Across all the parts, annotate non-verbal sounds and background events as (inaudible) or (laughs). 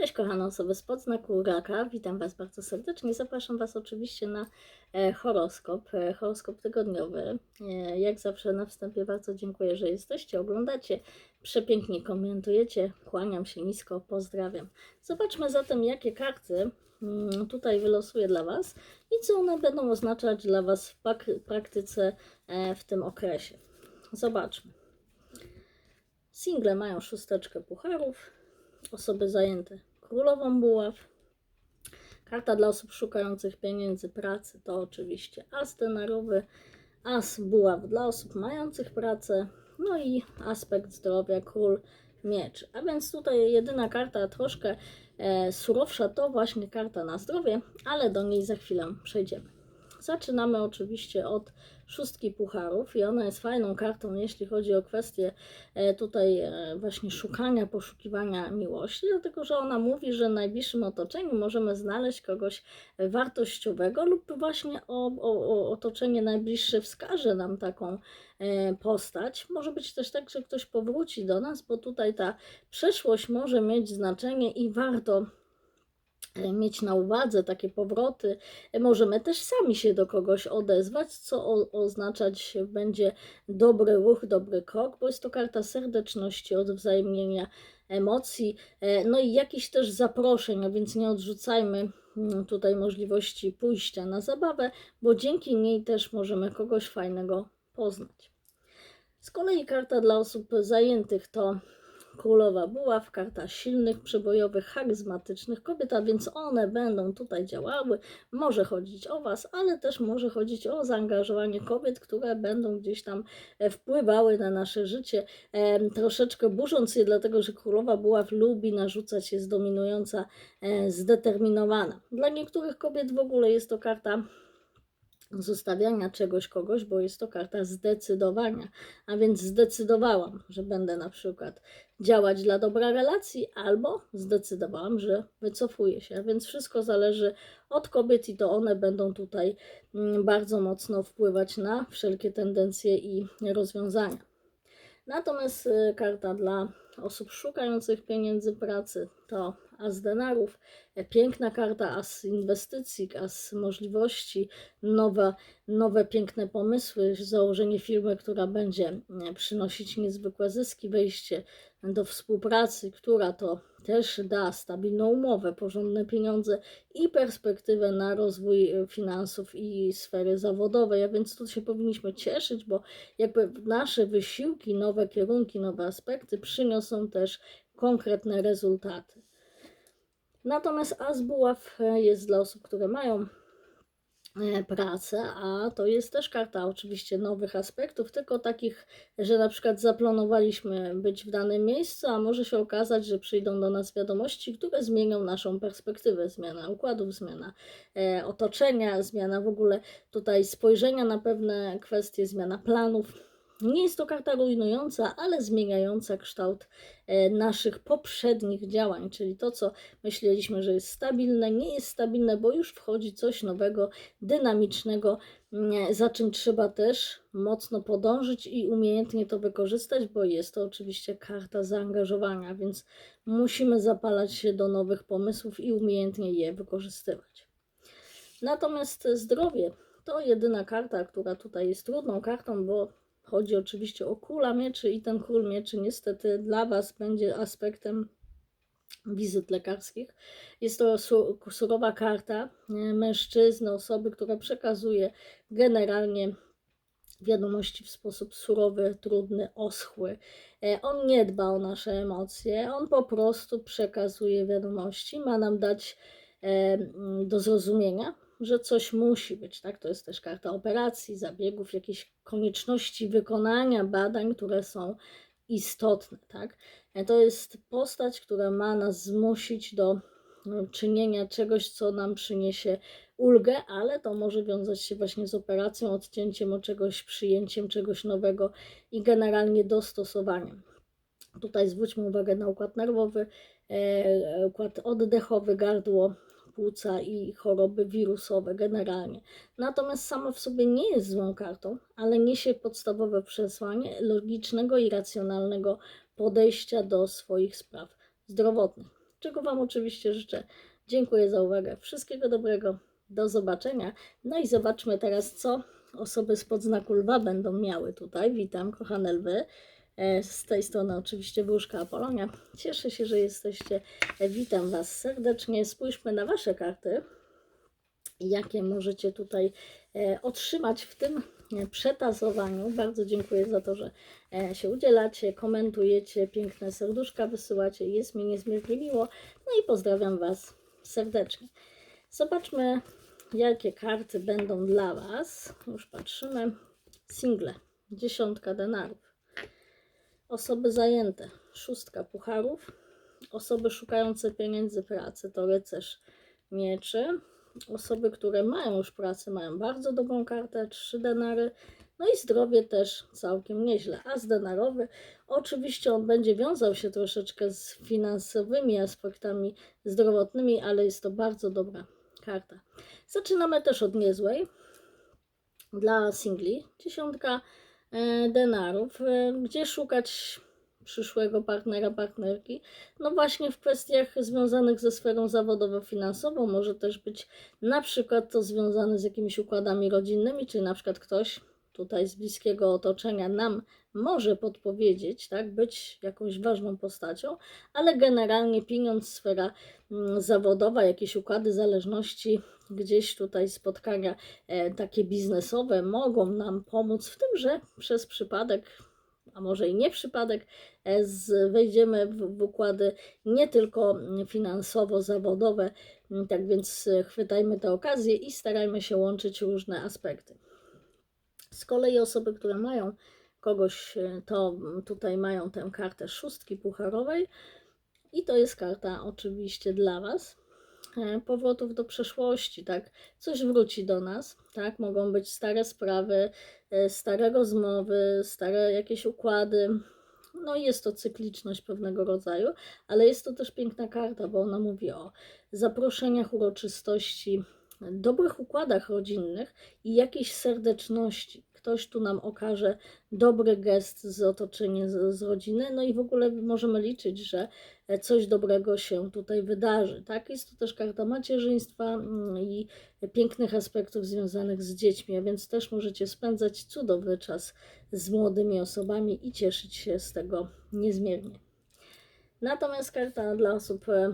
Cześć kochane osoby z podznaku raka, witam Was bardzo serdecznie. Zapraszam Was oczywiście na e, horoskop, e, horoskop tygodniowy. E, jak zawsze na wstępie bardzo dziękuję, że jesteście, oglądacie, przepięknie komentujecie. Kłaniam się nisko, pozdrawiam. Zobaczmy zatem, jakie karty mm, tutaj wylosuję dla Was i co one będą oznaczać dla Was w praktyce w tym okresie. Zobaczmy. Single mają szósteczkę pucharów, osoby zajęte królową buław. Karta dla osób szukających pieniędzy, pracy to oczywiście as denarowy, as buław dla osób mających pracę, no i aspekt zdrowia, król miecz. A więc tutaj jedyna karta troszkę e, surowsza to właśnie karta na zdrowie, ale do niej za chwilę przejdziemy. Zaczynamy oczywiście od szóstki pucharów i ona jest fajną kartą, jeśli chodzi o kwestię e, tutaj e, właśnie szukania, poszukiwania miłości, dlatego że ona mówi, że w najbliższym otoczeniu możemy znaleźć kogoś wartościowego lub właśnie o, o, o otoczenie najbliższe wskaże nam taką e, postać. Może być też tak, że ktoś powróci do nas, bo tutaj ta przeszłość może mieć znaczenie i warto e, mieć na uwadze takie powroty. E, Możemy też sami się do kogoś odezwać, co o, oznaczać będzie dobry ruch, dobry krok, bo jest to karta serdeczności, odwzajemnienia emocji, e, no i jakichś też zaproszeń, a więc nie odrzucajmy mm, tutaj możliwości pójścia na zabawę, bo dzięki niej też możemy kogoś fajnego poznać. Z kolei karta dla osób zajętych to Królowa Buław, karta silnych, przebojowych, charyzmatycznych kobiet, a więc one będą tutaj działały. Może chodzić o Was, ale też może chodzić o zaangażowanie kobiet, które będą gdzieś tam e, wpływały na nasze życie, troszeczkę burząc je, dlatego że Królowa Buław lubi narzucać, jest dominująca, e, zdeterminowana. Dla niektórych kobiet w ogóle jest to karta zostawiania czegoś kogoś, bo jest to karta zdecydowania. A więc zdecydowałam, że będę na przykład działać dla dobra relacji, albo zdecydowałam, że wycofuję się. A więc wszystko zależy od kobiet i to one będą tutaj mm, bardzo mocno wpływać na wszelkie tendencje i rozwiązania. Natomiast y, karta dla osób szukających pieniędzy, pracy to as denarów, E, piękna karta as inwestycji, as możliwości, nowe, nowe piękne pomysły, założenie firmy, która będzie e, przynosić niezwykłe zyski, wejście do współpracy, która to też da stabilną umowę, porządne pieniądze i perspektywę na rozwój e, finansów i sfery zawodowej. A więc tu się powinniśmy cieszyć, bo jakby nasze wysiłki, nowe kierunki, nowe aspekty przyniosą też konkretne rezultaty. Natomiast as buław e, jest dla osób, które mają e, pracę, a to jest też karta oczywiście nowych aspektów, tylko takich, że na przykład zaplanowaliśmy być w danym miejscu, a może się okazać, że przyjdą do nas wiadomości, które zmienią naszą perspektywę, zmiana układów, zmiana e, otoczenia, zmiana w ogóle tutaj spojrzenia na pewne kwestie, zmiana planów. Nie jest to karta rujnująca, ale zmieniająca kształt e, naszych poprzednich działań, czyli to, co myśleliśmy, że jest stabilne, nie jest stabilne, bo już wchodzi coś nowego, dynamicznego, mm, za czym trzeba też mocno podążyć i umiejętnie to wykorzystać, bo jest to oczywiście karta zaangażowania, więc musimy zapalać się do nowych pomysłów i umiejętnie je wykorzystywać. Natomiast zdrowie to jedyna karta, która tutaj jest trudną kartą, bo Chodzi oczywiście o króla mieczy i ten król mieczy niestety dla Was będzie aspektem wizyt lekarskich. Jest to su- surowa karta e, mężczyzny, osoby, która przekazuje generalnie wiadomości w sposób surowy, trudny, oschły. E, On nie dba o nasze emocje, on po prostu przekazuje wiadomości, ma nam dać e, do zrozumienia, że coś musi być, tak? To jest też karta operacji, zabiegów, jakiejś konieczności wykonania badań, które są istotne, tak? E, To jest postać, która ma nas zmusić do no, czynienia czegoś, co nam przyniesie ulgę, ale to może wiązać się właśnie z operacją, odcięciem od czegoś, przyjęciem czegoś nowego i generalnie dostosowaniem. Tutaj zwróćmy uwagę na układ nerwowy, e, układ oddechowy, gardło, płuca i choroby wirusowe generalnie. Natomiast sama w sobie nie jest złą kartą, ale niesie podstawowe przesłanie logicznego i racjonalnego podejścia do swoich spraw zdrowotnych. czego Wam oczywiście życzę. Dziękuję za uwagę. Wszystkiego dobrego. Do zobaczenia. No i zobaczmy teraz, co osoby spod znaku lwa będą miały tutaj. Witam, kochane lwy. E, Z tej strony oczywiście Wróżka Apolonia. Cieszę się, że jesteście. E, Witam Was serdecznie. Spójrzmy na Wasze karty jakie możecie tutaj e, otrzymać w tym przetazowaniu. Bardzo dziękuję za to, że się udzielacie, komentujecie, piękne serduszka wysyłacie. Jest mi niezmiernie miło. No i pozdrawiam Was serdecznie. Zobaczmy, jakie karty będą dla Was. Już patrzymy. Single, dziesiątka denarów. Osoby zajęte, szóstka pucharów. Osoby szukające pieniędzy pracy to rycerz mieczy. Osoby, które mają już pracę, mają bardzo dobrą kartę, trzy denary. No i zdrowie też całkiem nieźle. A z denarowy, oczywiście on będzie wiązał się troszeczkę z finansowymi aspektami zdrowotnymi, ale jest to bardzo dobra karta. Zaczynamy też od niezłej. Dla singli dziesiątka denarów. E, Gdzie szukać przyszłego partnera, partnerki? No właśnie w kwestiach związanych ze sferą zawodowo-finansową może też być na przykład to związane z jakimiś układami rodzinnymi, czyli na przykład ktoś tutaj z bliskiego otoczenia nam może podpowiedzieć, tak, być jakąś ważną postacią, ale generalnie pieniądz, sfera mm, zawodowa, jakieś układy zależności, gdzieś tutaj spotkania e, takie biznesowe mogą nam pomóc w tym, że przez przypadek a może i nie przypadek, e, wejdziemy w, w układy nie tylko finansowo-zawodowe, tak więc e, chwytajmy tę okazję i starajmy się łączyć różne aspekty. Z kolei osoby, które mają kogoś, to tutaj mają tę kartę szóstki pucharowej i to jest karta oczywiście dla Was powrotów do przeszłości, tak? Coś wróci do nas, tak? Mogą być stare sprawy, e, stare rozmowy, stare jakieś układy. No jest to cykliczność pewnego rodzaju, ale jest to też piękna karta, bo ona mówi o zaproszeniach, uroczystości, dobrych układach rodzinnych i jakiejś serdeczności. Ktoś tu nam okaże dobry gest z otoczenia, z, z rodziny, no i w ogóle możemy liczyć, że e, coś dobrego się tutaj wydarzy. Tak? Jest to też karta macierzyństwa mm, i pięknych aspektów związanych z dziećmi, a więc też możecie spędzać cudowny czas z młodymi osobami i cieszyć się z tego niezmiernie. Natomiast karta dla osób e,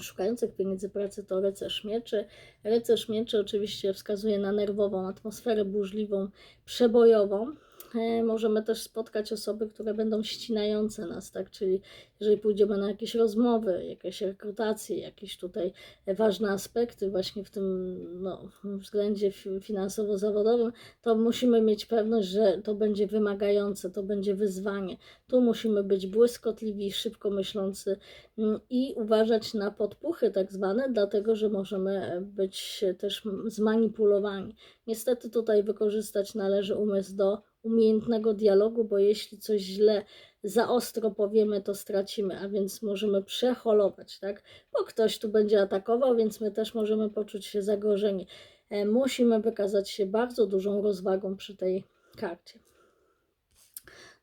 szukających pieniędzy pracy to rycerz mieczy. Rycerz mieczy oczywiście wskazuje na nerwową atmosferę burzliwą, przebojową. E, Możemy też spotkać osoby, które będą ścinające nas, tak? Czyli jeżeli pójdziemy na jakieś rozmowy, jakieś rekrutacje, jakieś tutaj ważne aspekty właśnie w tym no, względzie fi- finansowo-zawodowym, to musimy mieć pewność, że to będzie wymagające, to będzie wyzwanie. Tu musimy być błyskotliwi, szybko myślący mm, i uważać na podpuchy tak zwane, dlatego że możemy być też zmanipulowani. Niestety tutaj wykorzystać należy umysł do umiejętnego dialogu, bo jeśli coś źle, za ostro powiemy, to stracimy, a więc możemy przeholować, tak? Bo ktoś tu będzie atakował, więc my też możemy poczuć się zagrożeni. E, Musimy wykazać się bardzo dużą rozwagą przy tej karcie.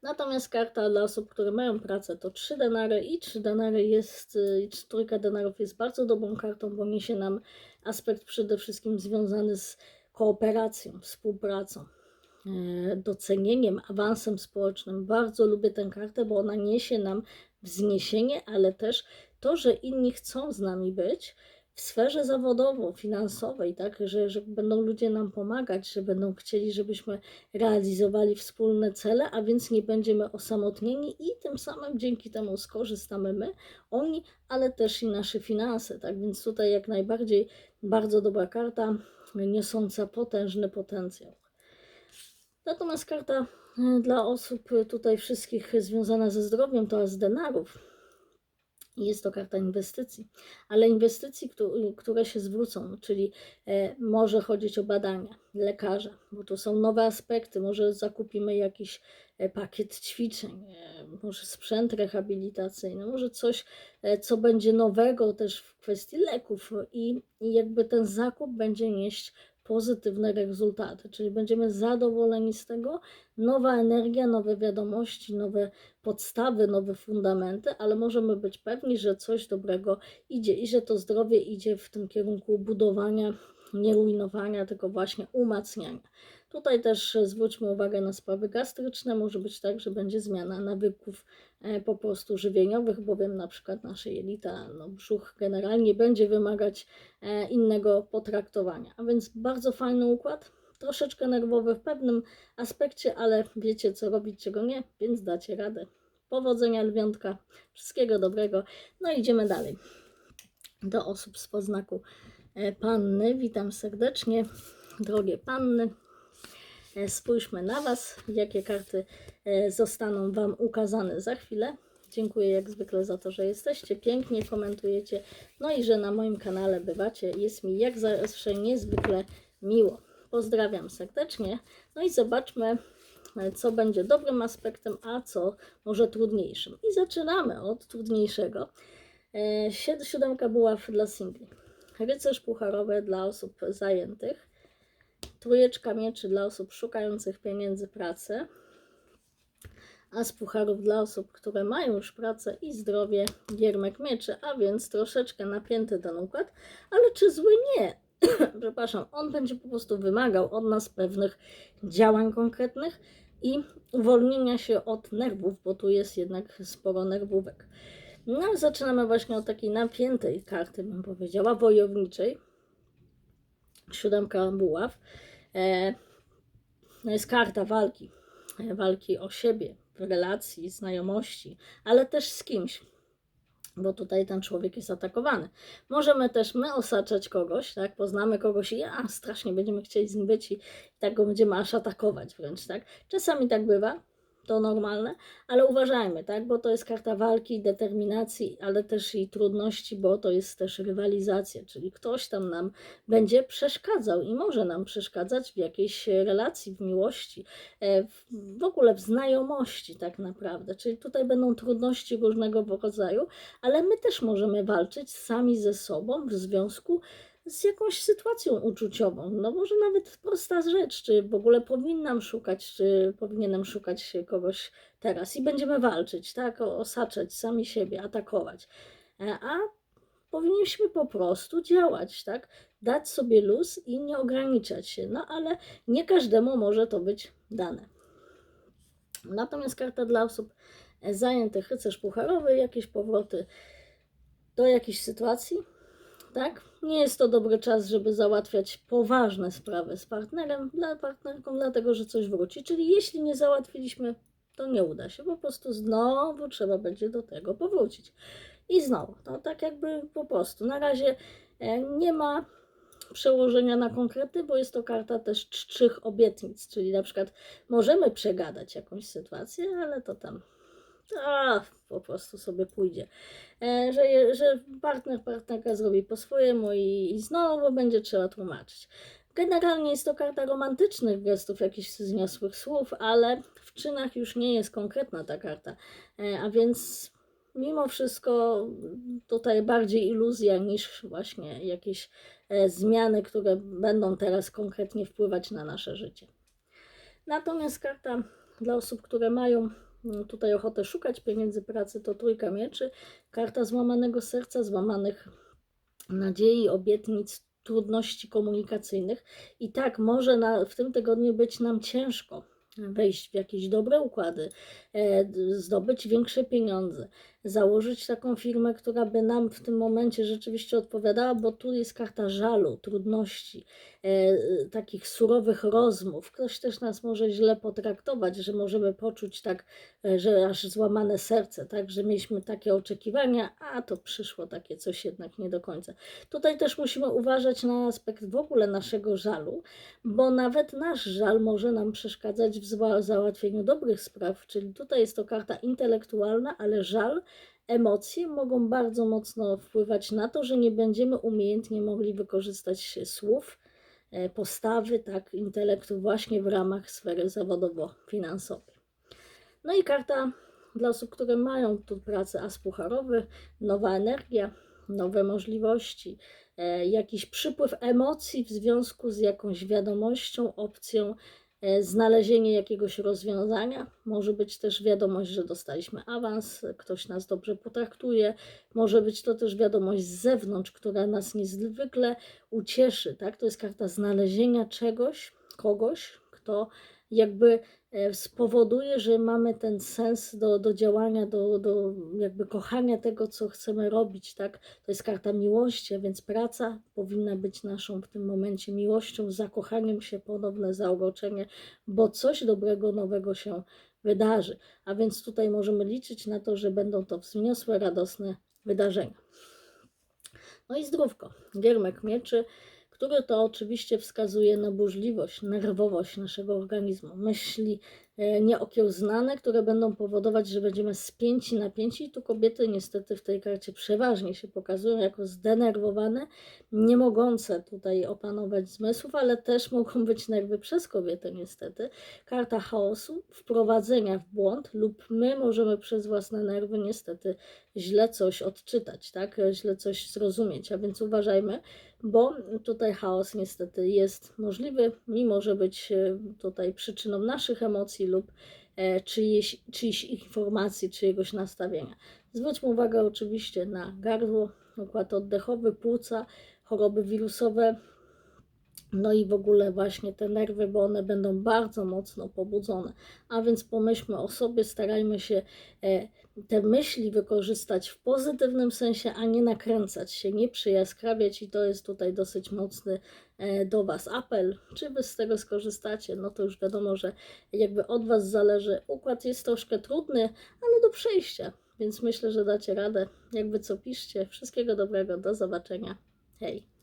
Natomiast karta dla osób, które mają pracę, to 3 denary i 3 denary jest, y, trójka denarów jest bardzo dobrą kartą, bo niesie nam aspekt przede wszystkim związany z kooperacją, współpracą, docenieniem, awansem społecznym. Bardzo lubię tę kartę, bo ona niesie nam wzniesienie, ale też to, że inni chcą z nami być w sferze zawodowo-finansowej, tak, że, że będą ludzie nam pomagać, że będą chcieli, żebyśmy realizowali wspólne cele, a więc nie będziemy osamotnieni i tym samym dzięki temu skorzystamy my, oni, ale też i nasze finanse, tak, więc tutaj jak najbardziej bardzo dobra karta, niosąca potężny potencjał. Natomiast karta e, dla osób tutaj wszystkich związana ze zdrowiem to z denarów. Jest to karta inwestycji, ale inwestycji, któ- które się zwrócą, czyli e, może chodzić o badania lekarza, bo tu są nowe aspekty, może zakupimy jakiś e, pakiet ćwiczeń, może sprzęt rehabilitacyjny, może coś, co będzie nowego też w kwestii leków i jakby ten zakup będzie nieść pozytywne rezultaty, czyli będziemy zadowoleni z tego, nowa energia, nowe wiadomości, nowe podstawy, nowe fundamenty, ale możemy być pewni, że coś dobrego idzie i że to zdrowie idzie w tym kierunku budowania, nie rujnowania, tylko właśnie umacniania. Tutaj też zwróćmy uwagę na sprawy gastryczne. Może być tak, że będzie zmiana nawyków po prostu żywieniowych, bowiem na przykład nasze jelita, no brzuch generalnie będzie wymagać e, innego potraktowania. A więc bardzo fajny układ, troszeczkę nerwowy w pewnym aspekcie, ale wiecie co robić, czego nie, więc dacie radę. Powodzenia lwiątka, wszystkiego dobrego. No idziemy dalej. Do osób z poznaku e, panny. Witam serdecznie, drogie panny. E, Spójrzmy na Was, jakie karty e, zostaną Wam ukazane za chwilę. Dziękuję jak zwykle za to, że jesteście, pięknie komentujecie, no i że na moim kanale bywacie. Jest mi jak zawsze niezwykle miło. Pozdrawiam serdecznie. No i zobaczmy, e, co będzie dobrym aspektem, a co może trudniejszym. I zaczynamy od trudniejszego. Siódemka buław dla singli. Rycerz pucharowy dla osób zajętych. Trójeczka mieczy dla osób szukających pieniędzy, pracy. As pucharów dla osób, które mają już pracę i zdrowie, giermek mieczy, a więc troszeczkę napięty ten układ, ale czy zły nie? (clears throat) Przepraszam, on będzie po prostu wymagał od nas pewnych działań konkretnych i uwolnienia się od nerwów, bo tu jest jednak sporo nerwówek. No, zaczynamy właśnie od takiej napiętej karty, bym powiedziała, wojowniczej. Siódemka buław. E, no jest karta walki. E, walki o siebie, w relacji, znajomości, ale też z kimś, bo tutaj ten człowiek jest atakowany. Możemy też my osaczać kogoś, tak? Poznamy kogoś i a, strasznie będziemy chcieli z nim być i tak go będziemy aż atakować wręcz, tak? Czasami tak bywa, to normalne, ale uważajmy, tak? Bo to jest karta walki, determinacji, ale też i trudności, bo to jest też rywalizacja, czyli ktoś tam nam będzie przeszkadzał i może nam przeszkadzać w jakiejś relacji, w miłości, e, w, ogóle w znajomości tak naprawdę. Czyli tutaj będą trudności różnego rodzaju, ale my też możemy walczyć sami ze sobą w związku jakąś sytuacją uczuciową. No może nawet prosta rzecz, czy w ogóle powinnam szukać, czy powinienem szukać kogoś teraz i będziemy walczyć, tak, osaczać sami siebie, atakować. E, A powinniśmy po prostu działać, tak, dać sobie luz i nie ograniczać się, no ale nie każdemu może to być dane. Natomiast karta dla osób e, zajętych, rycerz pucharowy, jakieś powroty do jakiejś sytuacji, tak? Nie jest to dobry czas, żeby załatwiać poważne sprawy z partnerem, dla partnerką, dlatego że coś wróci. Czyli jeśli nie załatwiliśmy, to nie uda się. Po prostu znowu trzeba będzie do tego powrócić. I znowu, to tak jakby po prostu. Na razie e, nie ma przełożenia na konkrety, bo jest to karta też czczych obietnic, czyli na przykład możemy przegadać jakąś sytuację, ale to tam a, po prostu sobie pójdzie. E, że, że partner, partnerka zrobi po swojemu i, i znowu będzie trzeba tłumaczyć. Generalnie jest to karta romantycznych gestów, jakichś zniosłych słów, ale w czynach już nie jest konkretna ta karta. E, a więc mimo wszystko tutaj bardziej iluzja niż właśnie jakieś e, zmiany, które będą teraz konkretnie wpływać na nasze życie. Natomiast karta dla osób, które mają tutaj ochotę szukać pieniędzy, pracy, to trójka mieczy. Karta złamanego serca, złamanych nadziei, obietnic, trudności komunikacyjnych. I tak może na, w tym tygodniu być nam ciężko wejść w jakieś dobre układy, zdobyć większe pieniądze, założyć taką firmę, która by nam w tym momencie rzeczywiście odpowiadała, bo tu jest karta żalu, trudności, e, e, takich surowych rozmów. Ktoś też nas może źle potraktować, że możemy poczuć tak, e, że aż złamane serce, tak, że mieliśmy takie oczekiwania, a to przyszło takie coś jednak nie do końca. Tutaj też musimy uważać na aspekt w ogóle naszego żalu, bo nawet nasz żal może nam przeszkadzać w załatwieniu dobrych spraw, czyli tutaj jest to karta intelektualna, ale żal, emocje mogą bardzo mocno wpływać na to, że nie będziemy umiejętnie mogli wykorzystać słów, e, postawy, tak, intelektu właśnie w ramach sfery zawodowo-finansowej. No i karta dla osób, które mają tu pracę, as pucharowy, nowa energia, nowe możliwości, e, jakiś przypływ emocji w związku z jakąś wiadomością, opcją, znalezienie jakiegoś rozwiązania. Może być też wiadomość, że dostaliśmy awans, ktoś nas dobrze potraktuje. Może być to też wiadomość z zewnątrz, która nas niezwykle ucieszy. Tak? To jest karta znalezienia czegoś, kogoś, kto jakby e, spowoduje, że mamy ten sens do, do działania, do, do jakby kochania tego, co chcemy robić, tak? To jest karta miłości, a więc praca powinna być naszą w tym momencie miłością, zakochaniem się, ponowne zauroczenie, bo coś dobrego, nowego się wydarzy. A więc tutaj możemy liczyć na to, że będą to wzniosłe, radosne wydarzenia. No i zdrówko. Giermek mieczy, który to oczywiście wskazuje na burzliwość, nerwowość naszego organizmu. Myśli e, nieokiełznane, które będą powodować, że będziemy spięci, napięci. Tu kobiety niestety w tej karcie przeważnie się pokazują jako zdenerwowane, nie mogące tutaj opanować zmysłów, ale też (laughs) mogą być nerwy przez kobietę niestety. Karta chaosu, wprowadzenia w błąd lub my możemy przez własne nerwy niestety źle coś odczytać, tak? źle coś zrozumieć, a więc uważajmy, bo tutaj chaos niestety jest możliwy, mimo że być e, tutaj przyczyną naszych emocji lub e, czyjejś, czyjś informacji, czyjegoś nastawienia. Zwróćmy uwagę oczywiście na gardło, układ oddechowy, płuca, choroby wirusowe, no i w ogóle właśnie te nerwy, bo one będą bardzo mocno pobudzone. A więc pomyślmy o sobie, starajmy się e, te myśli wykorzystać w pozytywnym sensie, a nie nakręcać się, nie przyjaskrawiać i to jest tutaj dosyć mocny e, do Was apel. Czy Wy z tego skorzystacie? No to już wiadomo, że jakby od Was zależy. Układ jest troszkę trudny, ale do przejścia, więc myślę, że dacie radę. Jakby co piszcie. Wszystkiego dobrego, do zobaczenia. Hej!